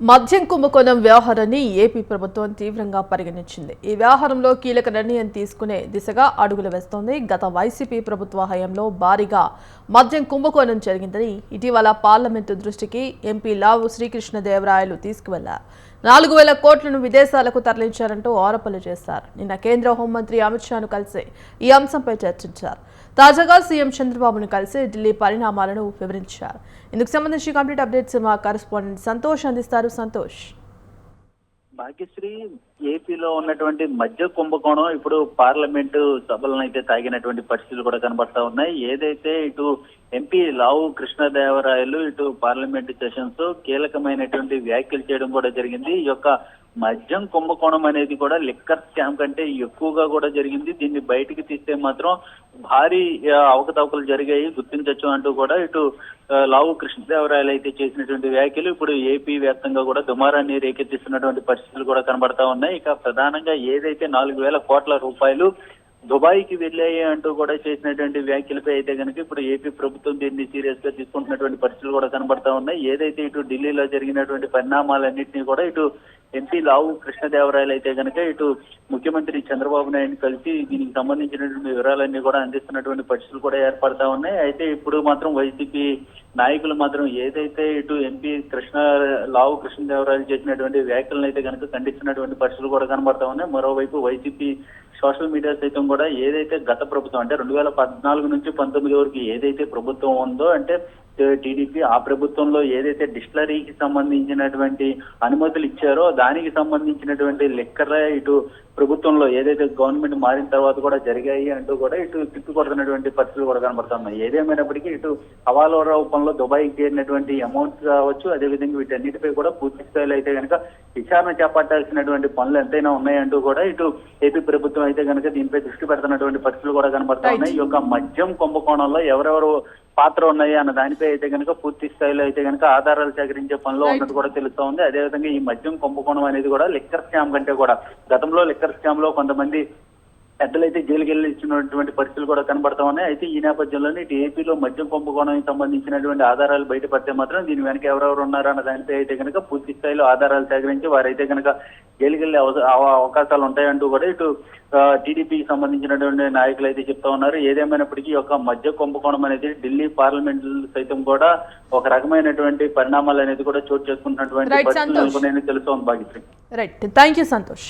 మద్యం కుంభకోణం వ్యవహారాన్ని ఏపీ ప్రభుత్వం తీవ్రంగా పరిగణించింది. ఈ వ్యవహారంలో కీలక నిర్ణయం తీసుకునే దిశగా అడుగులు వేస్తోంది. గత వైసీపీ ప్రభుత్వ హయాంలో భారీగా మద్యం కుంభకోణం జరిగిందని ఇటీవల పార్లమెంటు దృష్టికి ఎంపీ లావు శ్రీకృష్ణదేవరాయలు తీసుకువెళ్ళారు. నాలుగు వేల కోట్లను విదేశాలకు తరలించారంటూ ఆరోపణలు చేశారు. నిన్న కేంద్ర హోంమంత్రి అమిత్ షాను కలిసి ఈ అంశంపై చర్చించారు. తాజాగా సీఎం చంద్రబాబును కలిసి ఢిల్లీ పరిణామాలను వివరించారు. ఇందుకు సంబంధించి కంప్లీట్ అప్డేట్స్ మా కరెస్పాండెంట్ సంతోష్ అందిస్తారు. సంతోష్. భాగ్యశ్రీ ఏపీలో ఉన్నటువంటి మధ్య కుంభకోణం ఇప్పుడు పార్లమెంటు సభలను అయితే తాగినటువంటి పరిస్థితులు కూడా కనబడతా ఉన్నాయి. ఏదైతే ఇటు ఎంపీ లావు కృష్ణదేవరాయలు ఇటు పార్లమెంట్ సెషన్స్ కీలకమైనటువంటి వ్యాఖ్యలు చేయడం కూడా జరిగింది. ఈ యొక్క మద్యం కుంభకోణం అనేది కూడా లిక్కర్ స్కామ్ కంటే ఎక్కువగా కూడా జరిగింది. దీన్ని బయటికి తీస్తే మాత్రం భారీ అవకతవకలు జరిగాయి. గుర్తించవచ్చు అంటూ కూడా ఇటు లావు కృష్ణదేవరాయలు అయితే చేసినటువంటి వ్యాఖ్యలు ఇప్పుడు ఏపీ వ్యాప్తంగా కూడా దుమారాన్ని రేకెత్తిస్తున్నటువంటి పరిస్థితులు కూడా కనబడతా ఉన్నాయి. ఇక ప్రధానంగా ఏదైతే నాలుగు వేల కోట్ల రూపాయలు దుబాయ్కి వెళ్ళాయి అంటూ కూడా చేసినటువంటి వ్యాఖ్యలపై అయితే కనుక ఇప్పుడు ఏపీ ప్రభుత్వం దీన్ని సీరియస్గా తీసుకుంటున్నటువంటి పరిస్థితులు కూడా కనబడతా ఉన్నాయి. ఏదైతే ఇటు ఢిల్లీలో జరిగినటువంటి పరిణామాలన్నింటినీ కూడా ఇటు ఎంపీ లావు కృష్ణదేవరాయలు అయితే కనుక ఇటు ముఖ్యమంత్రి చంద్రబాబు నాయుడు కలిసి దీనికి సంబంధించినటువంటి వివరాలన్నీ కూడా అందిస్తున్నటువంటి పరిస్థితులు కూడా ఏర్పడతా ఉన్నాయి. అయితే ఇప్పుడు మాత్రం వైసీపీ నాయకులు మాత్రం ఏదైతే ఇటు ఎంపీ కృష్ణ లావు కృష్ణదేవరాయలు చేసినటువంటి వ్యాఖ్యలను అయితే కనుక ఖండిస్తున్నటువంటి పరిస్థితులు కూడా కనబడతా ఉన్నాయి. మరోవైపు వైసీపీ సోషల్ మీడియా సైతం కూడా ఏదైతే గత ప్రభుత్వం అంటే రెండు వేల పద్నాలుగు నుంచి పంతొమ్మిది వరకు ఏదైతే ప్రభుత్వం ఉందో అంటే టీడీపీ ఆ ప్రభుత్వంలో ఏదైతే డిస్టిలరీకి సంబంధించినటువంటి అనుమతులు ఇచ్చారో దానికి సంబంధించినటువంటి లెక్కర ఇటు ప్రభుత్వంలో ఏదైతే గవర్నమెంట్ మారిన తర్వాత కూడా జరిగాయి అంటూ కూడా ఇటు తిప్పికొడుతున్నటువంటి పరిస్థితులు కూడా కనబడుతున్నాయి ఏదేమైనప్పటికీ ఇటు హవాలా రూపంలో దుబాయ్కి చేరినటువంటి అమౌంట్ కావచ్చు అదేవిధంగా వీటన్నిటిపై కూడా పూర్తి స్థాయిలో అయితే కనుక విచారణ చేపట్టాల్సినటువంటి పనులు ఎంతైనా ఉన్నాయంటూ కూడా ఇటు ఏపీ ప్రభుత్వం అయితే కనుక దీనిపై దృష్టి పెడుతున్నటువంటి పరిస్థితులు కూడా కనబడతా Right. ఉన్నాయి ఈ యొక్క మద్యం కుంభకోణంలో ఎవరెవరు పాత్ర ఉన్నాయి అన్న దానిపై అయితే కనుక పూర్తి స్థాయిలో అయితే కనుక ఆధారాలు సేకరించే పనిలో. ఉన్నట్టు కూడా తెలుస్తా ఉంది అదేవిధంగా ఈ మద్యం కుంభకోణం అనేది కూడా లిక్కర్ స్కామ్ కంటే కూడా గతంలో లిక్కర్ స్కామ్లో కొంతమంది పెద్దలైతే జైలుకి వెళ్ళి ఇచ్చినటువంటి పరిస్థితులు కూడా కనబడతా ఉన్నాయి. అయితే ఈ నేపథ్యంలోనే ఇటు ఏపీలో మద్యం కుంభకోణానికి సంబంధించినటువంటి ఆధారాలు బయటపడితే మాత్రం దీని వెనక ఎవరెవరు ఉన్నారన్న దానిపై అయితే కనుక పూర్తి స్థాయిలో ఆధారాలు సేకరించి వారైతే కనుక జైలుకి వెళ్ళే అవ- అవ- అవకాశాలు ఉంటాయంటూ కూడా ఇటు టీడీపీకి సంబంధించినటువంటి నాయకులు అయితే చెప్తా ఉన్నారు. ఏదేమైనప్పటికీ యొక్క మద్య కుంభకోణం అనేది ఢిల్లీ పార్లమెంట్ సైతం కూడా ఒక రకమైనటువంటి పరిణామాలు అనేది కూడా చోటు. నేను తెలుస్తోంది Bhagyashree right thank you Santosh.